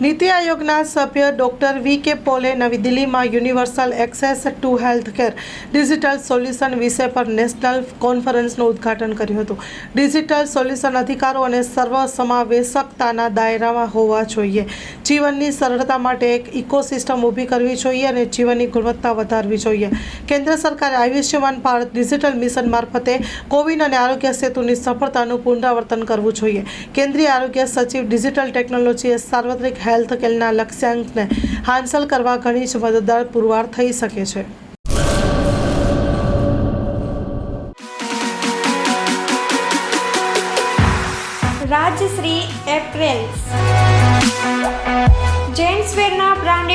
નીતિ આયોગના સભ્ય ડોક્ટર વી કે પોલે નવી દિલ્હીમાં universal access to health care digital solution વિષય પર નેશનલ કોન્ફરન્સનું ઉદ્ઘાટન કર્યું હતું. ડિજિટલ સોલ્યુશન અધિકારો અને સર્વસમાવેશકતાના દાયરામાં હોવા જોઈએ. જીવનની સરળતા માટે એક ઇકોસિસ્ટમ ઊભી કરવી જોઈએ અને જીવનની ગુણવત્તા વધારવી જોઈએ. કેન્દ્ર સરકારે આયુષ્યમાન ભારત ડિજિટલ મિશન મારફતે કોવિન અને આરોગ્ય સેતુની સફળતાનું પુનરાવર્તન કરવું જોઈએ. કેન્દ્રીય આરોગ્ય સચિવ ડિજિટલ ટેકનોલોજી સાર્વત્રિક હેલ્થ કેરના લક્ષ્યાંકને હાંસલ કરવા ઘણી જ મદદગાર પુરવાર થઈ શકે છે. રાજશ્રી એપ્રેલ્સ.